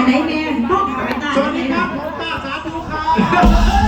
อันไหนแม่ต้องขายตาสวัสดีครับผมตาสาธุครับ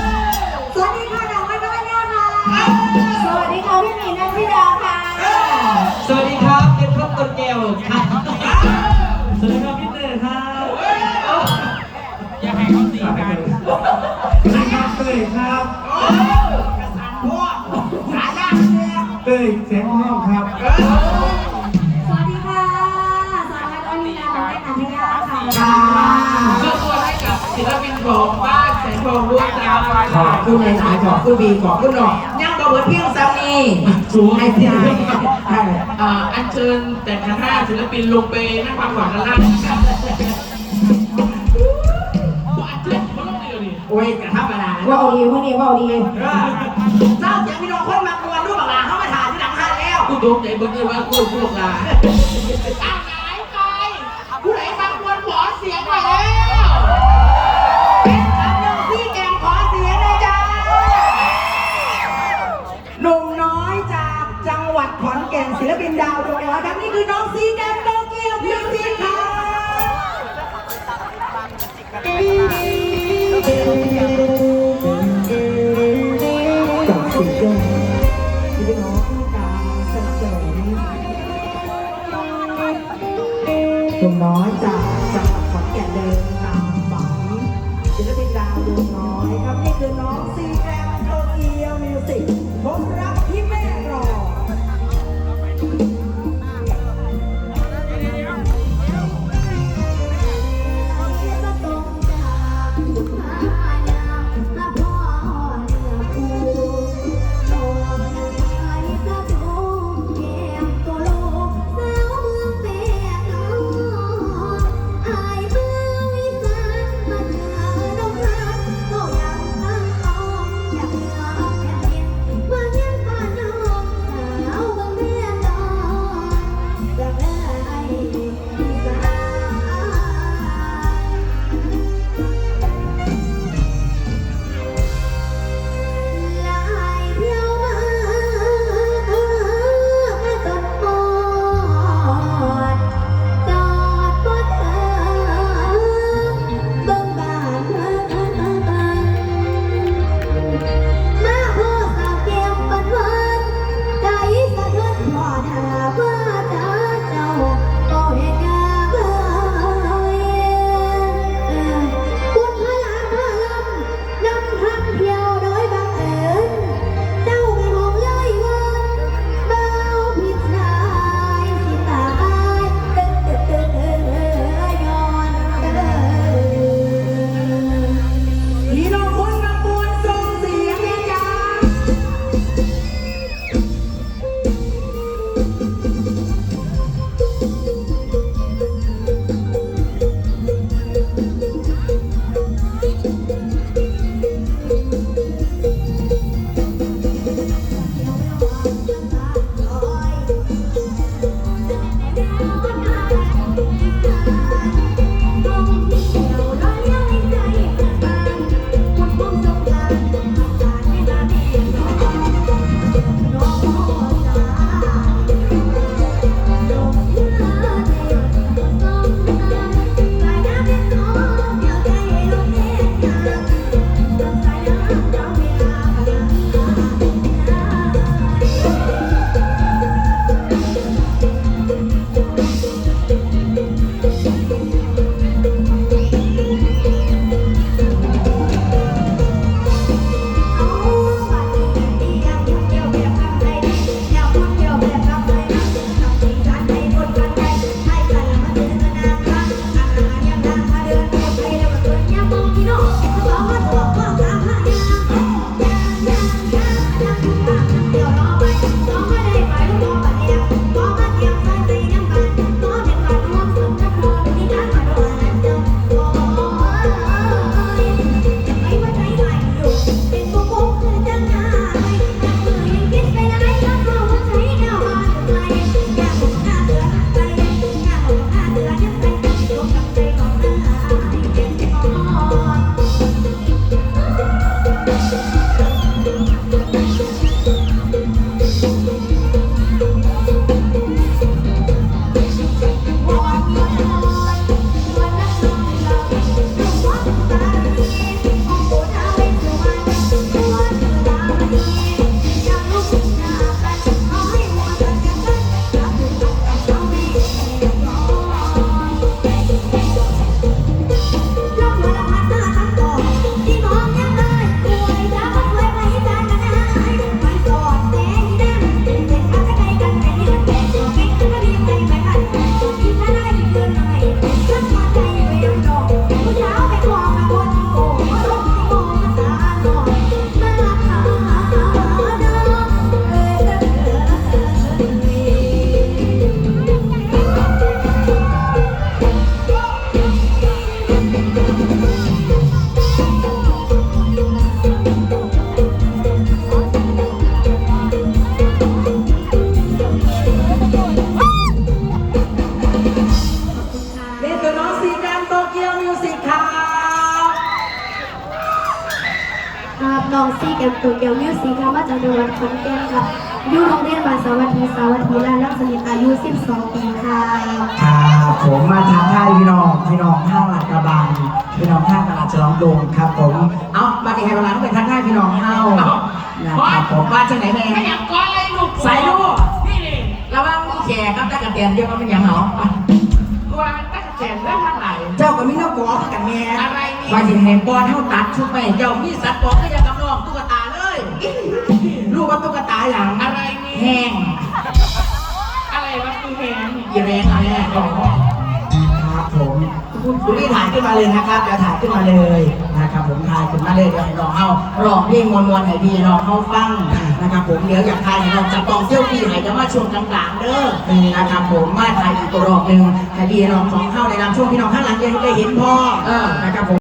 ศิลปินของบ้านแสงทองด้วยจ้าขอบคุณหลายขอบคุณบีขอบคุณหน่อยยังบอกว่าเพียงสามีให้เสียใช่เอ่ออัญเชิญแต่งคณะศิลปินลงไปนั่งพักผ่อนด้านล่างครับอัญเชิญคนละเดียวนี่โอ้ยกระทับกระดาว่าดีวันนี้ว่าดีเศร้าเสียงพี่น้องคนมากวนรูปบักหลาเข้ามาถ่ายที่หลังห้านแล้วกูตกใจเบิร์ดว่ากูพวกลา ศิลปินดาวดวงร้อยครับนี่คือน้องซีแกมโตเกียวพิวสิค่ะจากซิงเกิลที่พี่น้องต้องการสนับสนุนหนุ่มน้อยจากจังหวัดขอนแก่นเดินตามฝันศิลปินดาวดวงน้อยครับนี่คือน้องซีแกรมโตเกียวมิวสิกผมรัก กมตัวเกียวมิวสิกมาจากจังหวัดขอนแก่นค่ะอยู่โรงเรียนบาสวัตถีสาวัตถีแลานลักษณิตอายุ 12 ปีค่ะครับผมมาทางท่ายพี่น้องพี่น้องท่าหลักกระบังพี่น้องท่าตลาดฉลองดงครับผมเอามาที่ให้เวลาต้องเป็นทางท่ายพี่น้องเฮานะครับผมมาจากไหนแม่ไม่อยากก้อนเลยลูกใส่ลูกนี่นี่ระวังแขกครับตะกะเตียนเดียวกันเป็นอย่างเหรอตัวมันตั้งแต่เรื่องทางไหนเจ้าก็มีน้องกอคือกันแม่อะไรนี่ว่าสิให้บอลเฮาตัดชุดไปเจ้ามีสัตว์บอกก็ยังกับ อแหงแรงอะไรครับผมคุณพี่ถ่ายขึ้นมาเลยนะครับเดี๋ยวถ่ายขึ้นมาเลยนะครับผมถ่ายขึ้นมาเลยเดี๋ยวให้น้องเฮารองเพลงมวนๆให้พี่น้องเฮาฟังนะครับผมเดี๋ยวอยากถ่ายให้น้องจับกองเซี่ยวพี่ให้จะมาช่วงกลางๆเด้อนะครับผมมาถ่ายอีกตัวรอบหนึ่งให้พี่น้องของเข้าในนามช่วงพี่น้องข้างหลังยังได้เห็นพ่อนะครับผม